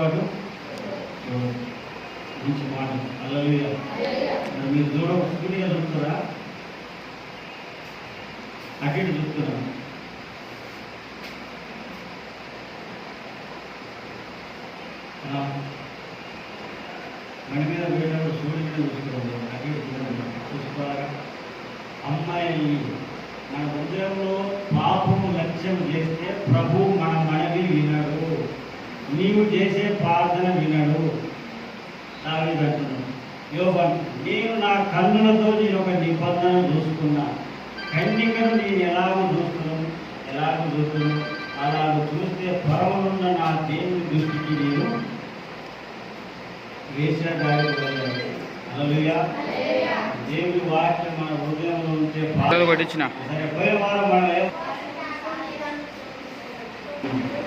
తిరుగుబాటు మంచి మాట. అల్లలుయ. మీరు దూరం స్కూటీగా చూస్తారా అక్కడ ఇటు చూస్తున్నారా? మీద పోయినప్పుడు సూర్యుడి మీద అక్కడ అటు చూడండి. చూసుకోవాలా అమ్మాయి మన హృదయంలో పాపము లక్ష్యం చేస్తే ప్రభు మన మనవి వినడు. నీవు చేసే ప్రార్థన వినడు. యోగం నేను నా కన్నులతో నేను ఒక నిబంధన చూసుకున్నా కన్నికను నేను ఎలాగో చూస్తున్నాను ఎలాగో చూస్తున్నాను అలాగ చూస్తే పరమనున్న నా దేవుని దృష్టికి నేను వేసిన అలలుయా దేవుని వాక్యం మన హృదయంలో ఉంటే సరే పోయే వారం మనం ఏం- సరే, ఇద్దరు.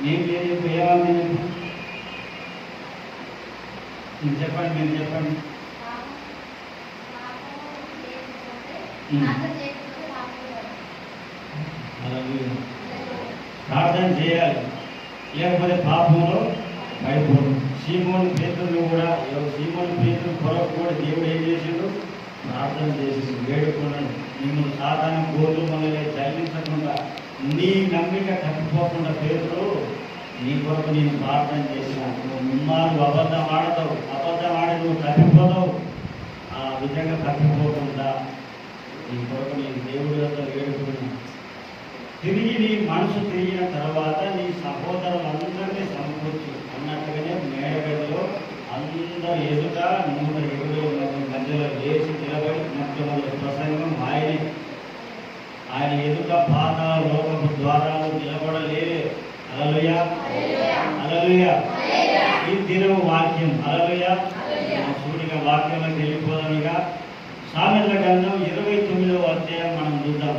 నేను? లేదు మీరు చెప్పండి మీరు చెప్పండి. ప్రార్థన చేయాలి. లేకపోతే పాపంలో పడిపోదు సీమోని పేతులు కూడా సీమోని పేతులు కొరకు కూడా దేవుడు ఏం చేసిండు? ప్రార్థన చేసిండు. వేడుకున్నాడు నిన్ను సాధారణ కోర్లు మనలే చల్లించకుండా నీ నమ్మిక తప్పిపోకుండా పేరుతో నీ కొరకు నేను ప్రార్థన చేసిన నువ్వు ముమ్మారు అబద్ధం ఆడతావు అబద్ధం ఆడి నువ్వు తప్పిపోతావు. ఆ విధంగా తప్పిపోకుండా నీ కొరకు నేను దేవుడి యొక్క వేడుకున్నాను తిరిగి నీ మనసు తిరిగిన తర్వాత నీ సహోదరులందరినీ సమకూర్చు అన్నట్టుగానే మేడగడిలో అందరు ఎదుట నూట ఇరవై మంది మధ్యలో లేచి నిలబడి మొట్టమొదటి ప్రసంగం ఆయనే. ఆయన ఎదుట పాతాల లోకపు ద్వారాలు నిలబడలేవే అలలుయ అలలుయ ఈ దినము వాక్యం. అలలుయ సూటిగా వాక్యంలోకి వెళ్ళిపోదామిగా సామెతల గ్రంథం ఇరవై తొమ్మిదవ అధ్యాయం మనం చూద్దాం.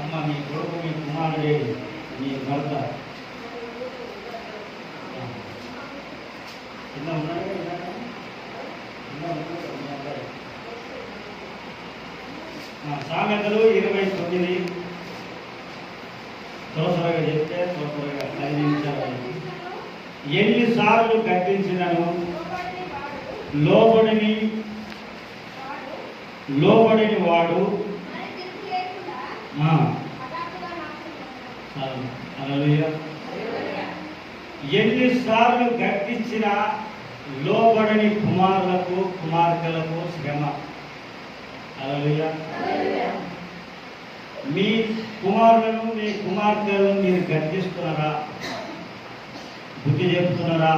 అమ్మ మీ కొడుకు మీ కుమారుడే మీ భర్త. కింద ఉన్నాడు కదా ఇందాక? కింద ఉన్నాడు కదా మీ అబ్బాయి? ఆ, సామెతలు ఇరవై తొమ్మిది. త్వర త్వరగా చెప్తే త్వర త్వరగా ఐదు ఎన్నిసార్లు గద్దించినను లోబడిని లోబడిని వాడు ఎన్నిసార్లు గర్తించిన లోబడని కుమారులకు కుమార్తెలకు శ్రమ? మీ కుమారులను మీ కుమార్తెలను మీరు గర్జిస్తున్నారా బుద్ధి చెప్తున్నారా?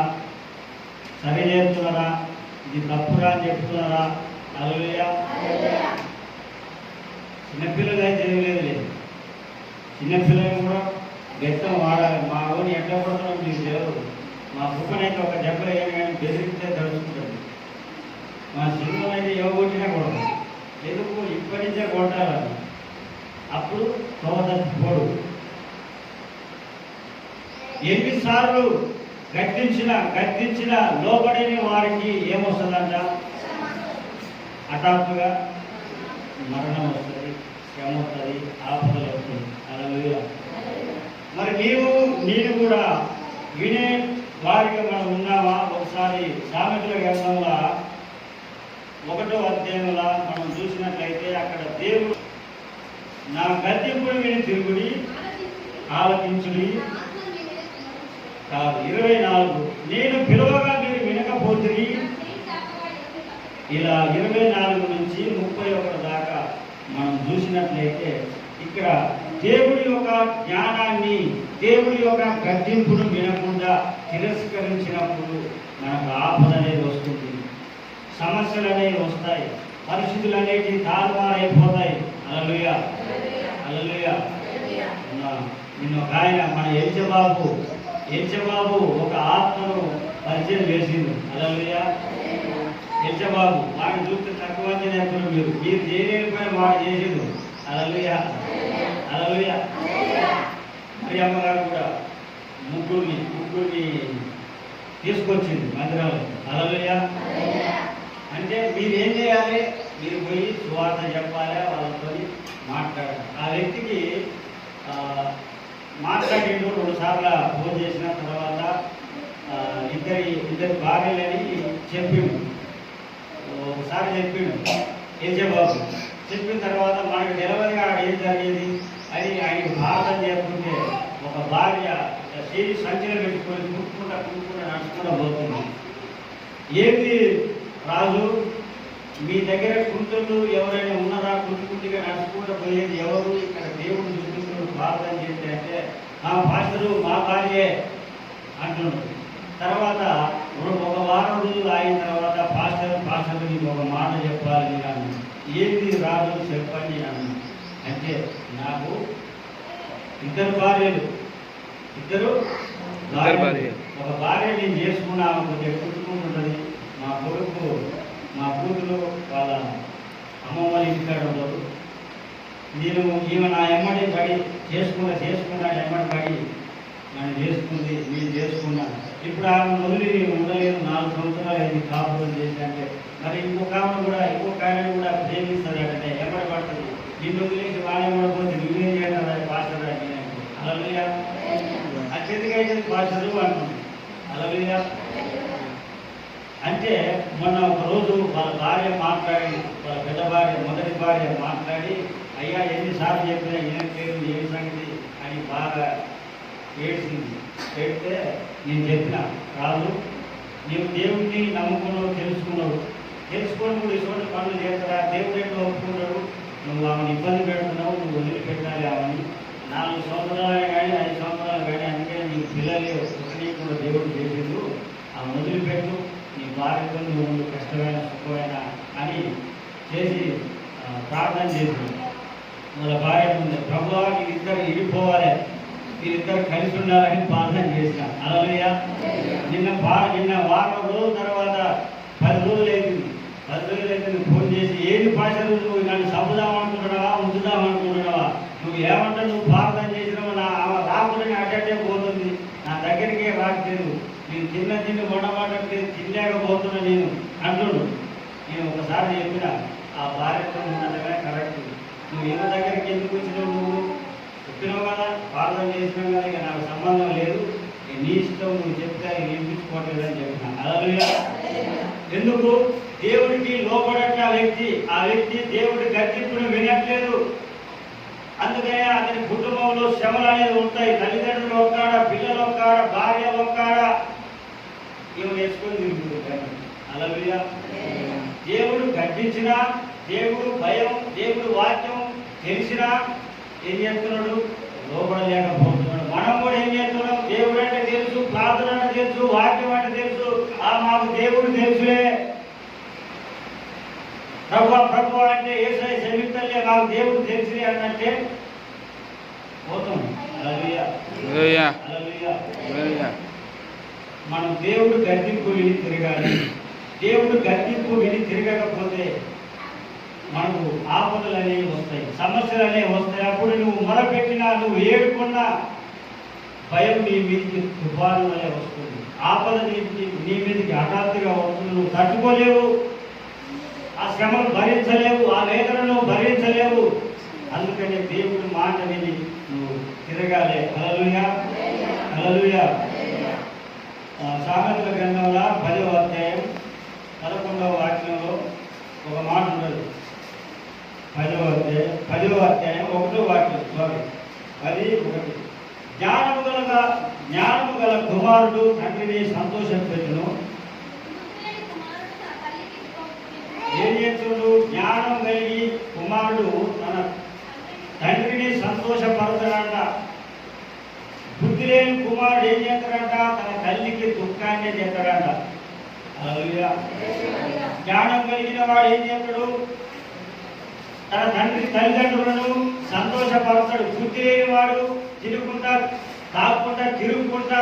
సరి చేస్తున్నారా ఇది తప్పురా అని చెప్తున్నారా? అలవయ్యా చిన్నపిల్లలు అయితే ఏం లేదు చిన్నపిల్లలు కూడా గెత్తం వాడాలి. మా ఊరిని ఎట్లా పడుతున్నాం మీకు తెలియదు మా కుక్కనైతే ఒక దెబ్బలు ఏమైనా బెదిరిస్తే తడుచుకుంటుంది. మా సినిమాలు అయితే ఇవ్వగొట్టినా కూడా ఎందుకు? ఇప్పటి నుంచే కొట్టాలని అప్పుడు తోదపోడు ఎన్నిసార్లు గట్టించిన గట్టించిన లోబడిన వారికి ఏమొస్తుందంట? హఠాత్తుగా మరణం వస్తుంది శ్రమ వస్తుంది ఆపదలు వస్తుంది. అలా మరి నీవు నేను కూడా వినే వారిగా మనం ఉన్నామా? ఒకసారి సామెతల గ్రంథంలో ఒకటో అధ్యాయంలో మనం చూసినట్లయితే అక్కడ దేవుడు నా గద్దెంపుడు విని తిరుగుడి ఆలకించుడి కాదు. ఇరవై నాలుగు. నేను పిలవగా మీరు వినకపోతుంది ఇలా ఇరవై నాలుగు నుంచి ముప్పై ఒకటి దాకా మనం చూసినట్లయితే ఇక్కడ దేవుడి యొక్క జ్ఞానాన్ని దేవుడి యొక్క గద్దింపును వినకుండా తిరస్కరించినప్పుడు మనకు ఆపద అనేది వస్తుంది. సమస్యలు అనేవి వస్తాయి. పరిస్థితులు అనేవి తారుమారైపోతాయి అలలుయ అలలుయ నిన్న ఒక ఆయన మన ఎలిజబాబు ఎంచబాబు ఒక ఆత్మను పరిచయం చేసింది అలలుయ యజ్జబాబు వాడిని చూస్తే తక్కువ నేర్పులు మీరు. మీరు చేయలేకపోయినా వాడు చేసిండు. అలలుయ అలలుయ మరి అమ్మగారు కూడా ముగ్గురిని ముగ్గురిని తీసుకొచ్చింది మందిరాలు అలలుయ మీరేం ఏం చేయాలి? మీరు పోయి సువార్త చెప్పాలి? వాళ్ళతో మాట్లాడాలి. ఆ వ్యక్తికి ఆ, మాట్లాడిండు రెండు సార్లు ఫోన్ చేసిన తర్వాత ఇద్దరి ఇద్దరి భార్యలని చెప్పిండు. ఒకసారి చెప్పిండు. ఏం చెప్పాలి చెప్పిన తర్వాత మనకు డెలివరీగా ఏం జరిగేది? అని ఆయనకి భారతం చెప్పుకుంటే ఒక భార్య చేయి సంచలనం పెట్టుకొని కుట్టుకుంటా కుట్టుకుంటా నడుచుకుంటా పోతుంది. ఏంది రాజు? మీ దగ్గర కుంటులు ఎవరైనా ఉన్నారా? కుంటుకుంటుగా నడుచుకుంటూ పోయేది ఎవరు? ఇక్కడ దేవుడు చూపిస్తున్నాడు ప్రార్థన చేస్తే అంటే మా పాస్టరు మా భార్యే అంటున్నాడు తర్వాత ఒక- వారం రోజులు అయిన తర్వాత పాస్టర్ పాస్టర్ నీకు ఒక మాట చెప్పాలి నేను అన్నాను. ఏంది రాజు చెప్పండి అన్నాను అంటే నాకు ఇద్దరు భార్యలు. ఇద్దరు. ఒక భార్య నేను చేసుకున్నాను కొద్దిగా కుట్టుకుంటుంటుంది మా కొడుకు మా కూతురు వాళ్ళ అమ్మమ్మ వాళ్ళ ఇంటికాడ ఉండదు నేను ఈమె నా ఎమ్మడి పడి చేసుకున్నా చేసుకున్నా ఎమ్మడి పడి నన్ను చేసుకుంది నేను చేసుకున్నాను ఇప్పుడు ఆమె వదిలి ఉండలేదు నాలుగు సంవత్సరాలు అయింది కాపురం చేసి మరి ఇంకొక ఆమె కూడా ఇంకొక ఆయన కూడా ప్రేమిస్తుంది అంటే ఎమ్మడి పడుతుంది. నిన్ను వదిలేసి వాళ్ళే ఉండకపోతే నువ్వేం చేయాలి పాస్టర్ అలా అత్యధిక పాస్టర్ అంటుంది అలా అంటే మొన్న ఒక రోజు వాళ్ళ భార్య మాట్లాడి వాళ్ళ పెద్ద భార్య మొదటి భార్య మాట్లాడి అయ్యా ఎన్నిసార్లు చెప్పినా ఏం పేరు ఏం సంగతి? అని బాగా ఏడ్చింది. ఏడితే నేను చెప్పిన రాజు నీవు దేవుడిని నమ్ముకున్నావు తెలుసుకున్నావు. తెలుసుకొని కూడా ఇటువంటి పనులు చేస్తారా దేవుడు ఎట్లా ఒప్పుకున్నాడు నువ్వు ఆమెను ఇబ్బంది పెడుతున్నావు నువ్వు వదిలిపెట్టాలి ఆమెని. నాలుగు సంవత్సరాలు కానీ ఐదు సంవత్సరాలు కానీ అందుకే నీ పిల్లలు కూడా దేవుడు చేసిండు. ఆమె వదిలిపెట్టు. నీ భార్యతో నువ్వు ఉండు, కష్టమైన సుఖమైన అని చేసి ప్రార్థన చేసి వాళ్ళ భార్య ముందు ప్రభు వీరిద్దరు ఇడిపోవాలి వీరిద్దరు కలిసి ఉండాలని ప్రార్థన చేసిన అలలుయ నిన్న బా నిన్న వారం రోజుల తర్వాత పది రోజులు అవుతుంది పది రోజులు అవుతుంది ఫోన్ చేసి ఏది భాషలు నువ్వు? నన్ను చంపుదాం అనుకుంటున్నావా ఉంచుదాం అనుకుంటున్నావా నువ్వు ఏమంటా నువ్వు ప్రార్థన చేసినావు నా ఆమె రాకుండా అడ్డే పోతుంది నా దగ్గరికి రాట్లేదు నేను చిన్న చిన్న వండమాటలేదు పోతున్న నేను అంటుడు నేను ఒకసారి చెప్పిన ఆ భార్యతో ఉన్నట్టుగా కరెక్ట్ నువ్వు ఈమె దగ్గరికి ఎందుకు వచ్చినావు నువ్వు? చెప్పినావు కదా ప్రార్థన చేసినావు కదా ఇక నాకు సంబంధం లేదు. నీ ఇష్టం నువ్వు చెప్తే అది వినిపించుకోవట్లేదు అని చెప్పిన. అలా ఎందుకు? దేవుడికి లోపడట్ల వ్యక్తి. ఆ వ్యక్తి దేవుడి గర్జింపును వినట్లేదు. అందుకనే అతని కుటుంబంలో శ్రమలు అనేది ఉంటాయి. తల్లిదండ్రులు ఒక్కాడ పిల్లలు ఒక్కాడ భార్య ఒక్కాడ. ఇవి నేర్చుకొని తిరుగుతుంటారు అలలుయ దేవుడు గర్జించినా దేవుడు భయం దేవుడు వాక్యం తెలిసినా ఏం చేస్తున్నాడు? లోపడలేకపోతున్నాడు. మనం కూడా ఏం చేస్తున్నాం? దేవుడు అంటే తెలుసు ప్రార్థన అంటే తెలుసు వాక్యం అంటే తెలుసు. ఆ మాకు దేవుడు తెలుసులే. ప్రభు ప్రభు అంటే ఏసై సెమిత్తలే మాకు దేవుడు తెలుసులే అన్నట్టే పోతాం అలలుయ హల్లెలూయా మనం దేవుడు గర్తింపు విని తిరగాలి. దేవుడు గర్తింపు విని తిరగకపోతే మనకు ఆపదలు అనేవి వస్తాయి సమస్యలు అనేవి వస్తాయి. అప్పుడు నువ్వు మొరపెట్టినా నువ్వు ఏడుకున్నా భయం నీ మీదకి తుఫాను వలె వస్తుంది. ఆపద నీ నీ మీదకి హఠాత్తుగా వస్తుంది. నువ్వు తట్టుకోలేవు ఆ శ్రమను భరించలేవు ఆ వేదనను భరించలేవు. అందుకని దేవుడి మాట విని నువ్వు తిరగాలి. అలలుయా అలలుయా సామెతల గ్రంథంలో పదవ అధ్యాయం పదకొండవ వాక్యంలో ఒక మాట ఉండదు. పదవ అధ్యాయం పదవ అధ్యాయం ఒకటో వాక్యం సారీ పది ఒకటి. జ్ఞానము గల జ్ఞానము గల కుమారుడు తండ్రిని సంతోషపెట్టును ఏం చేస్తుడు? జ్ఞానం కలిగి కుమారుడు తన తండ్రిని సంతోషపరచడంట. బుద్ధి లేని కుమారుడు ఏం చేస్తాడంట? తన తల్లికి దుఃఖాన్ని చేస్తాడంట. జ్ఞానం కలిగిన వాడు ఏం చేస్తాడు? తన తండ్రి తల్లిదండ్రులను సంతోషపరుస్తాడు. బుద్ధి లేని వాడు తిరుగుకుంటా తాగుకుంటా తిరుగుకుంటా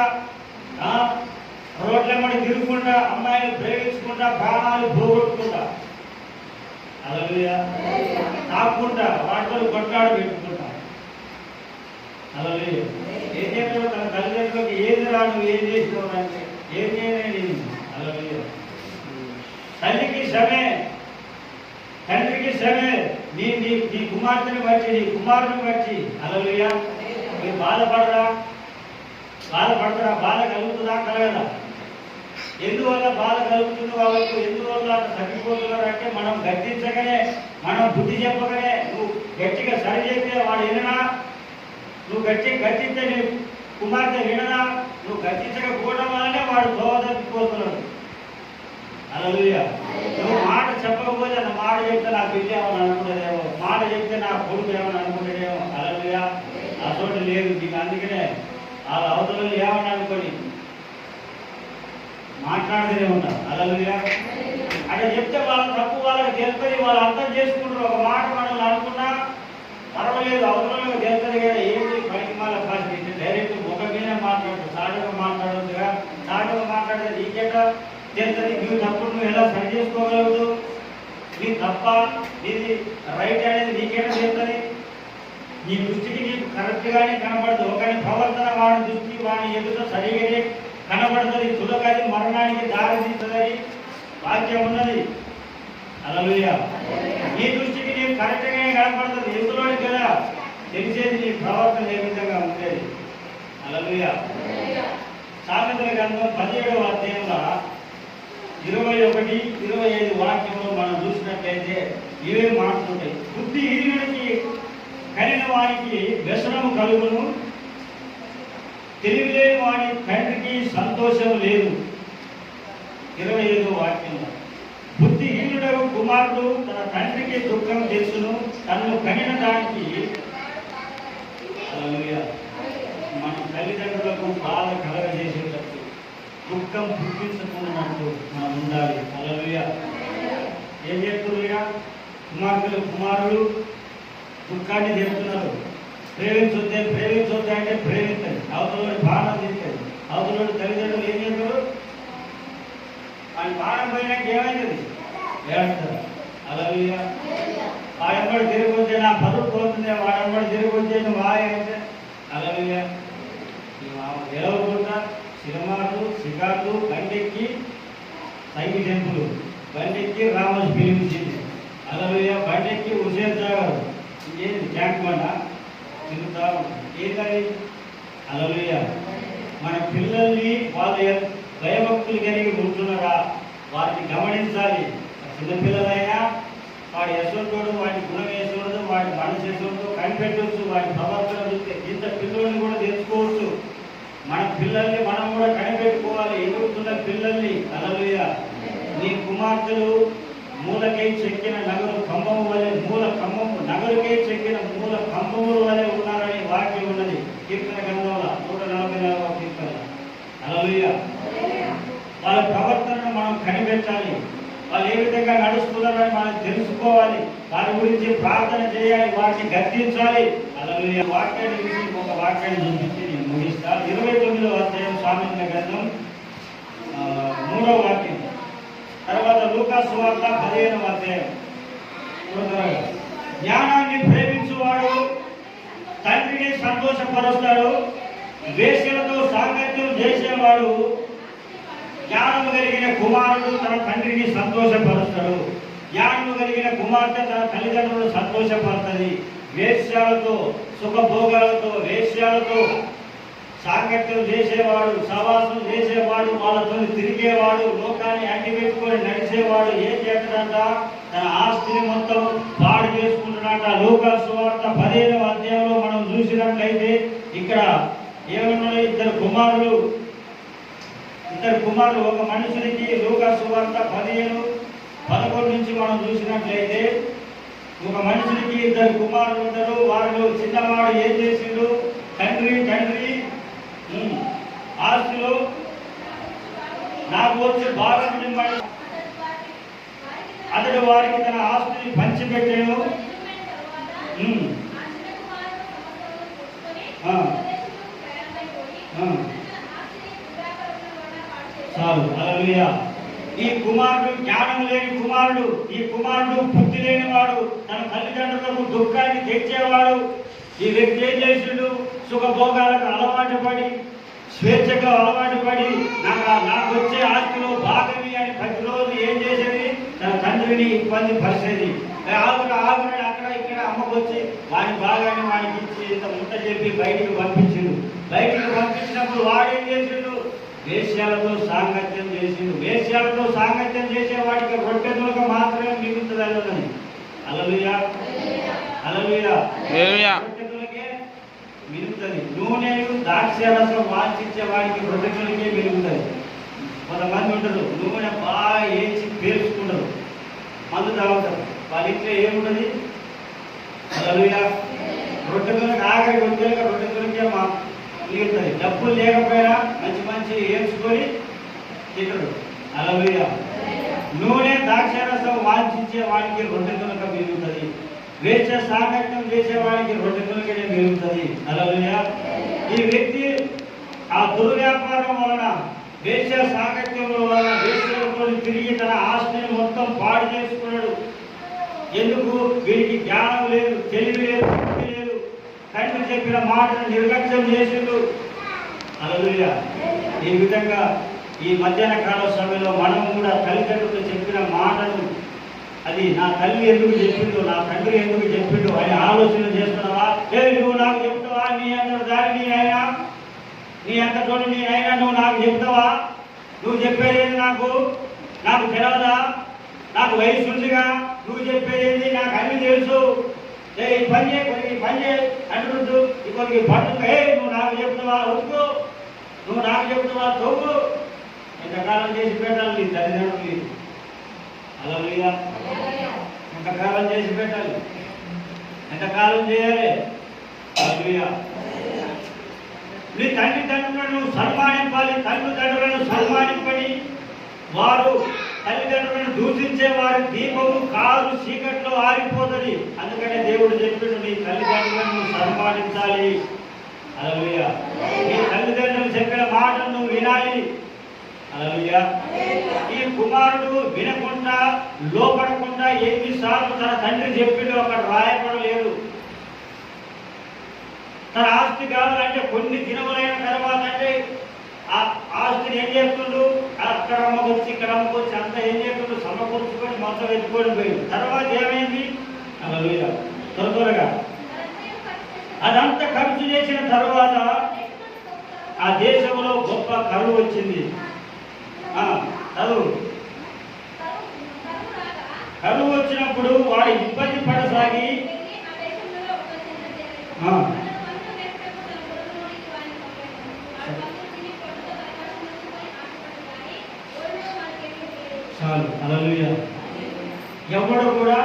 రోడ్ల అమ్మాయిలమ్మడి తిరుగుకుంటా అమ్మాయిని ప్రేమించుకుంటా ప్రాణాలు పోగొట్టుకుంటా. అలా తాక్కుంటా వాటితో కొట్లాడు పెట్టుకుంటా. అలా ఏం తన తల్లిదండ్రులకు ఏది రాను ఏం చేసినావు అంటే ఏం చేయలేదు అలా తల్లికి శ్రమే. తండ్రికి శ్రమే. నీ నీ నీ కుమార్తెని బట్టి నీ కుమారుని బట్టి. అలలుయ మీరు బాధపడరా? బాధపడతారా బాధ కలుగుతుందా? కలగదా? ఎందువల్ల బాధ కలుగుతుంది వాళ్ళకు? ఎందువల్ల తగ్గిపోతున్నారు అంటే మనం గద్దించగానే మనం బుద్ధి చెప్పగానే నువ్వు గట్టిగా సరి చెప్తే వాడు ఏదైనా నువ్వు గట్టి గద్దించే కుమార్తె వినరా నువ్వు గద్దించకపోవడం వల్లనే వాడు దోవదప్పిపోతున్నాడు అలా నువ్వు మాట చెప్పకపోతే నా మాట చెప్తే నా బిడ్డ ఏమని అనుకుంటాడేమో? మాట చెప్తే నా కొడుకు ఏమని అనుకుంటాడేమో? అలా అసోటి లేదు. నీకు అందుకనే వాళ్ళ అవతల ఏమని అనుకొని మాట్లాడుతూనే ఉంటారు అలా అక్కడ చెప్తే వాళ్ళ తప్పు వాళ్ళకి తెలిపి వాళ్ళు అర్థం చేసుకుంటారు. ఒక మాట మనల్ని అనుకున్నా పర్వాలేదు అవసరం తెలుస్తుంది కదా ఏంటి బయటికి మళ్ళీ ఫస్ట్ భాష డైరెక్ట్ ముఖ మీద మాట్లాడదు సాటుగా మాట్లాడదుగా సాటుగా మాట్లాడితే నీకేట చేస్తుంది నువ్వు తప్పుడు నువ్వు ఎలా సరి చేసుకోగలదు నీ తప్ప ఇది రైట్ అనేది నీకేట చేస్తుంది నీ దృష్టికి నీకు కరెక్ట్గానే కనబడదు. ఒకని ప్రవర్తన వాడి దృష్టి వాడి ఎదుట సరిగానే కనబడుతుంది తులకాది మరణానికి దారి తీస్తుందని వాక్యం ఉన్నది. అలలుయ నీ దృష్టికి కరెక్ట్గా కనపడుతుంది. కనబడుతుంది ఎందులోని కదా? తెలిసేది నీ ప్రవర్తన ఏ విధంగా ఉండేది? అలలుయ సామెతల గ్రంథం పదిహేడవ అధ్యాయంలో ఇరవై ఒకటి ఇరవై ఐదు వాక్యంలో మనం చూసినట్లయితే ఇవే మాట్లాడుతాయి బుద్ధి హీనుడికి కలిగిన వారికి వ్యసనము కలుగును. తెలివిలేని వాడి తండ్రికి సంతోషం లేదు. ఇరవై ఐదో వాక్యంలో. కుమారుడు తన తండ్రికి దుఃఖం తెలుసును తనను కనిన దానికి మన తల్లిదండ్రులకు బాధ కలగజేసేటట్టు దుఃఖం పుట్టించుకున్నట్టు మనం ఉండాలి. అలలుయ ఏం చెప్తున్నారు కుమార్తెలు కుమారుడు దుఃఖాన్ని చెప్తున్నారు ప్రేమించొద్దే ప్రేమించొద్దే అంటే ప్రేమించండి. అవతలోని బాణం తీసుకోండి అవతలోని తల్లిదండ్రులు ఏం చేస్తారు? ఆయన బాణం పోయినాక ఏమైంది? ఏమంటారు అలలుయ వాడెమ్మడి తిరిగి వచ్చే నా పరువు పోతుంది వాడెమ్మడి తిరిగి వచ్చే నువ్వు వాయంటే అలలుయ ఎలవకుండా సినిమాలు షికార్లు బండెక్కి సంగీ టెంపుల్ బండెక్కి రామోజీ ఫిలిం సిటీ. అలలుయ బండెక్కి హుసేన్ సాగర్. ఏంది ట్యాంక్ బండ తిరుగుతా ఏంటది అలలుయ మన పిల్లల్ని వాళ్ళ భయభక్తులు కలిగి ఉంటున్నారా? వారిని గమనించాలి. చిన్నపిల్లలైనా వాడి యశ్వంతుడు వాడి గుణం యశ్వంతుడు వాడి మనసు యశ్వంతుడు కనిపెట్టవచ్చు వాడి ప్రవర్తన చూస్తే ఇంత పిల్లల్ని కూడా తెలుసుకోవచ్చు. మన పిల్లల్ని మనం కూడా కనిపెట్టుకోవాలి. ఎదుగుతున్న పిల్లల్ని అలలుయ నీ కుమార్తెలు మూలకై చెక్కిన నగరు కంబము వలె మూల కంబము నగరుకై చెక్కిన మూల కంబముల వలె ఉన్నారని వాక్యం ఉన్నది. కీర్తన గ్రంథంలో నూట నలభై నాలుగవ కీర్తన. అలలుయ వాళ్ళ ప్రవర్తనను మనం కనిపెట్టాలి. వాళ్ళు ఏ విధంగా నడుస్తున్నారని మనం తెలుసుకోవాలి. వారి గురించి ప్రార్థన చేయాలి వారిని గర్తించాలి అలా వాక్యాన్ని గురించి ఒక వాక్యాన్ని చూపించి నేను ముగిస్తాను. ఇరవై తొమ్మిదవ అధ్యాయం స్వామి గ్రంథం మూడవ వాక్యం. తర్వాత లూకా సువార్త పదిహేనవ అధ్యాయం. జ్ఞానాన్ని ప్రేమించువాడు తండ్రిని సంతోషపరుస్తాడు వేషలతో సాంగత్యం జ్ఞానము కలిగిన కుమారుడు తన తండ్రిని సంతోషపరుస్తాడు. జ్ఞానము కలిగిన కుమార్తె తన తల్లిదండ్రులను సంతోషపడుతుంది వేశ్యాలతో సుఖభోగాలతో వేశ్యాలతో సాంగత్యం చేసేవాడు సవాసం చేసేవాడు వాళ్ళతో తిరిగేవాడు లోకాన్ని అంటి నడిచేవాడు ఏం చేస్తాడంట? తన ఆస్తిని మొత్తం పాడు చేసుకుంటున్నాట లోక సువార్త పదిహేనవ అధ్యాయంలో మనం చూసినట్లయితే ఇక్కడ ఏమన్నా ఇద్దరు కుమారులు ఇద్దరు కుమారులు ఒక మనుషునికి లోక సువార్త పదిహేను పదకొండు నుంచి మనం చూసినట్లయితే ఒక మనుషునికి ఇద్దరు కుమారులు ఉంటారు. వారిలో చిన్నవాడు ఏం చేసిండు? తండ్రి తండ్రి ఆస్తిలో నాకు వచ్చి భాగం అతడు వారికి తన ఆస్తిని పంచిపెట్టాను ఆ. చాలు. హల్లెలూయా ఈ కుమారుడు జ్ఞానం లేని కుమారుడు ఈ కుమారుడు బుద్ధి లేనివాడు తన తల్లిదండ్రులకు దుఃఖాన్ని తెచ్చేవాడు ఈ వ్యక్తి ఏం చేసిండు? సుఖభోగాలకు అలవాటు పడి స్వేచ్ఛగా అలవాటు పడి నాకు నాకు వచ్చే ఆస్తిలో భాగమి అని ప్రతిరోజు ఏం చేసేది? తన తండ్రిని ఇబ్బంది పరిచేది. ఆగుడు ఆగుడు అక్కడ ఇక్కడ అమ్మకొచ్చి వాడి భాగాన్ని వాడికి ఇచ్చి ఇంత ముట్ట చెప్పి బయటికి పంపించిండు. బయటికి పంపించినప్పుడు వాడేం చేసిండు? వేశ్యాలతో సాంగత్యం చేసిండు. వేశ్యాలతో సాంగత్యం చేసే వాడికి రొట్టెతులకు మాత్రమే మిగులుతుందని ఉన్నది అలలుయా? అలలుయా? రొట్టెతులకే మిగులుతుంది. నూనెలు ద్రాక్షరసం వాంఛించే వాడికి రొట్టెతులకే మిగులుతుంది. కొంతమంది ఉంటారు నూనె బాగా వేసి పేర్చుకుంటారు మందు తాగుతారు. వాళ్ళ ఇంట్లో ఏమున్నది అలలుయా? రొట్టెతులకు ఆఖరికి వచ్చాక రొట్టెతులకే మా మిగులుతుంది. డబ్బులు లేకపోయినా నుంచి ఏడ్చుకొని వేసుకొని తినడు నూనె ద్రాక్షరసం వాంఛించే వాడికి రెండు కనుక మిగులుతుంది. వేచ సాంగత్యం చేసే వాడికి రొట్టె తునకనే మిగులుతుంది. అలలుయా ఈ వ్యక్తి ఆ దుర్వ్యాపారం వలన వేష సాంగత్యం వలన వేషలతో తిరిగి తన ఆస్తిని మొత్తం పాడు చేసుకున్నాడు. ఎందుకు? వీరికి జ్ఞానం లేదు తెలివి లేదు లేదు. తండ్రి చెప్పిన మాటను నిర్లక్ష్యం చేసిండు. అలలుయా ఈ విధంగా ఈ మధ్యాహ్న కాల సమయంలో మనం కూడా తల్లిదండ్రులు చెప్పిన మాటలు అది నా తల్లి ఎందుకు చెప్పిండు నా తండ్రి ఎందుకు చెప్పిండు అని ఆలోచన చేస్తున్నావా? ఏ నువ్వు నాకు చెప్తావా? నీ అందరు దారి నీ అయినా నీ అంతటోని నీ అయినా నువ్వు నాకు చెప్తావా? నువ్వు చెప్పేది నాకు? నాకు తెలవదా? నాకు వయసు ఉందిగా? నువ్వు చెప్పేది నాకు అన్ని తెలుసు. ఏ ఈ పని చేయ కొద్దిగా ఈ పని చేయ అంటుంటూ ఈ కొద్దిగా పట్టు ఏ నువ్వు నాకు చెప్తావా? ఒప్పుకో. నువ్వు నాకు చెప్తావా తోపు ఎంతకాలం చేసి పెట్టాలి నీ తల్లిదండ్రులు అలా ఎంతకాలం చేసి పెట్టాలి? ఎంతకాలం చేయాలి? నీ తండ్రి తండ్రులను సన్మానింపాలి తల్లిదండ్రులను సన్మానింపని వారు తల్లిదండ్రులను దూషించే వారి దీపము కారు చీకట్లో ఆరిపోతుంది. అందుకనే దేవుడు చెప్పిండు నీ తల్లిదండ్రులను సన్మానించాలి. అలలుయ నీ తల్లిదండ్రులు చెప్పిన మాటను నువ్వు వినాలి అలలుయ ఈ కుమారుడు వినకుండా లోపడకుండా ఎన్నిసార్లు తన తండ్రి చెప్పిండు అక్కడ రాయపడలేదు తన ఆస్తి కావాలంటే కొన్ని దినములైన తర్వాత అంటే ఆ ఆస్తిని ఏం చేస్తుండు? అక్కడ అమ్మకొచ్చి ఇక్కడ అమ్మకొచ్చి అంత ఏం చేస్తుండు? సమకూర్చుకొని మొత్తం ఎత్తుకొని పోయింది తర్వాత ఏమైంది? అలా త్వర త్వరగా. అదంతా ఖర్చు చేసిన తర్వాత ఆ దేశంలో గొప్ప కరువు వచ్చింది. ఆ, చదువు. కరువు వచ్చినప్పుడు వాడు ఇబ్బంది పడసాగి చాలు. అలలుయ ఎవడు కూడా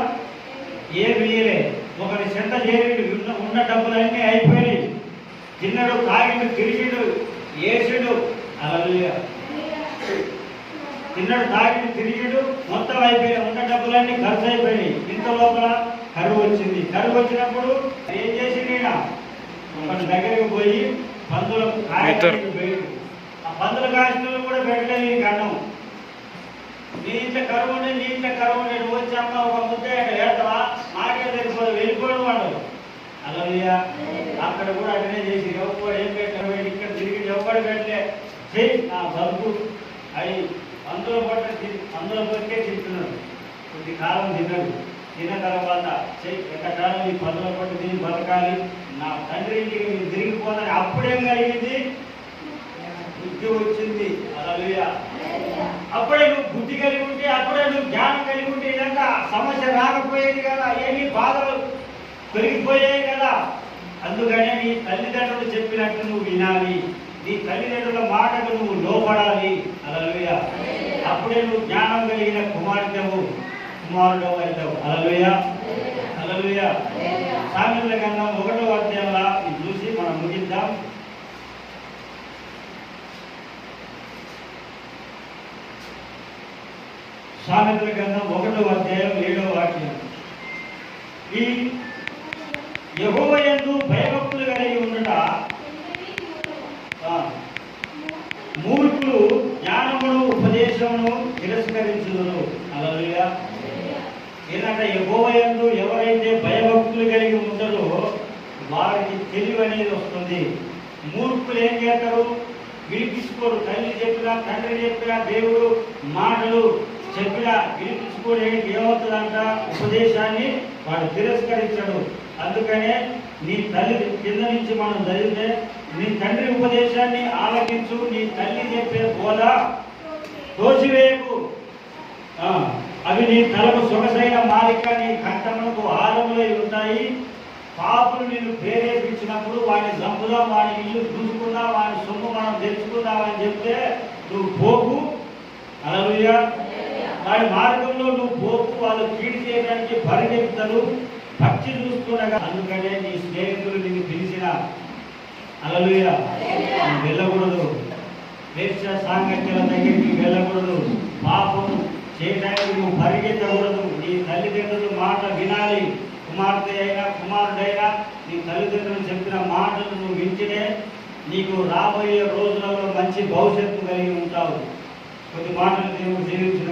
ఏం చేయలే. ఒకరి చెంత చేయండి ఉన్న డబ్బులన్నీ అయిపోయినాయి. తిన్నడు తాగిండు తిరిగిండు ఏసుడు అలలుయ తిన్నడు తాగిండు తిరిగిండు మొత్తం అయిపోయినాయి. ఉన్న డబ్బులన్నీ ఖర్చు అయిపోయినాయి. ఇంత లోపల కరువు వచ్చింది. కరువు వచ్చినప్పుడు ఏం ఈయన? ఒకటి దగ్గరికి పోయి పందులకు పోయిండు. ఆ పందుల కాసిన కూడా పెట్టలేదు ఈ అన్నం నీ ఇంట్లో కరువు ఉండే నీ ఇంట్లో కరువు ఉండే నువ్వు వచ్చి అమ్మ ఒక ముద్ద ఏడతావా మాకే తెలిసిపోదు వెళ్ళిపోవడం వాడు అయ్యా. అక్కడ కూడా అటనే చేసి ఎవరు ఏం పెట్టారు ఇక్కడ తిరిగి ఎవరు పెట్టలే. చెయ్యి నా బతుకు అవి అందులో పట్ట అందులో పట్టే తింటున్నాడు. కొద్ది కాలం తిన్నాడు తిన్న తర్వాత చెయ్యి ఎంతకాలం ఈ పదుల పట్టు తిని బతకాలి. నా తండ్రి ఇంటికి నేను తిరిగిపోదని అప్పుడేం కలిగింది బుద్ధి వచ్చింది. అలా అప్పుడే నువ్వు బుద్ధి కలిగి ఉంటే అప్పుడే నువ్వు జ్ఞానం కలిగి ఉంటే ఇదంతా సమస్య రాకపోయేది కదా. ఏమీ బాధలు పెరిగిపోయాయి కదా. అందుకనే నీ తల్లిదండ్రులు చెప్పినట్టు నువ్వు వినాలి. నీ తల్లిదండ్రుల మాటకు నువ్వు లోపడాలి అలలుయ అప్పుడే నువ్వు జ్ఞానం కలిగిన కుమార్తెవు కుమారుడు అవుతావు. అలలుయ అలలుయ సామెతల కన్నా ఒకటో అధ్యాయంలో ఇది చూసి మనం ముగిద్దాం. సామెతల గ్రంథం ఒకటో అధ్యాయం ఏడో వాక్యం. ఈ యహోవయందు భయభక్తులు కలిగి ఉండట. మూర్ఖులు జ్ఞానమును ఉపదేశమును తిరస్కరించుదురు. అలలుయా ఏంటంటే యహోవయందు ఎవరైతే భయభక్తులు కలిగి ఉంటారో వారికి తెలివి అనేది వస్తుంది. మూర్ఖులు ఏం చేస్తారు? వినిపించుకోరు. తల్లి చెప్పినా తండ్రి చెప్పినా దేవుడు మాటలు చెప్పినా వినిపించుకోడు ఏమవుతుందంట ఉపదేశాన్ని వాడు తిరస్కరించడు. అందుకనే నీ తల్లి కింద నుంచి మనం చదివితే నీ తండ్రి ఉపదేశాన్ని ఆలకించు నీ తల్లి చెప్పే బోధ తోసివేయకు. అవి నీ తలకు సొగసైన మాలిక నీ కంఠములకు ఆరములై ఉంటాయి. పాపులు నిన్ను ప్రేరేపించినప్పుడు వాడిని చంపుదాం వాడి ఇల్లు చూసుకుందాం వాడి సొమ్ము మనం తెచ్చుకుందాం అని చెప్తే నువ్వు పోకు. అలలుయ వాడి మార్గంలో నువ్వు పోకు వాళ్ళు కీడు చేయడానికి పరిగెత్తారు భక్తి చూస్తుండగా అందుకనే నీ స్నేహితులు నిన్ను పిలిచిన అలలుయ వెళ్ళకూడదు. వేశ్య సాంగత్యాల దగ్గరికి వెళ్ళకూడదు. పాపం చేయడానికి నువ్వు పరిగెత్తకూడదు. నీ తల్లిదండ్రులు మాట వినాలి. కుమార్తె అయినా కుమారుడైనా నీ తల్లిదండ్రులు చెప్పిన మాటలు నువ్వు వింటేనే నీకు రాబోయే రోజులలో మంచి భవిష్యత్తు కలిగి ఉంటావు. కొద్ది మాటలు దేవుడు జీవించిన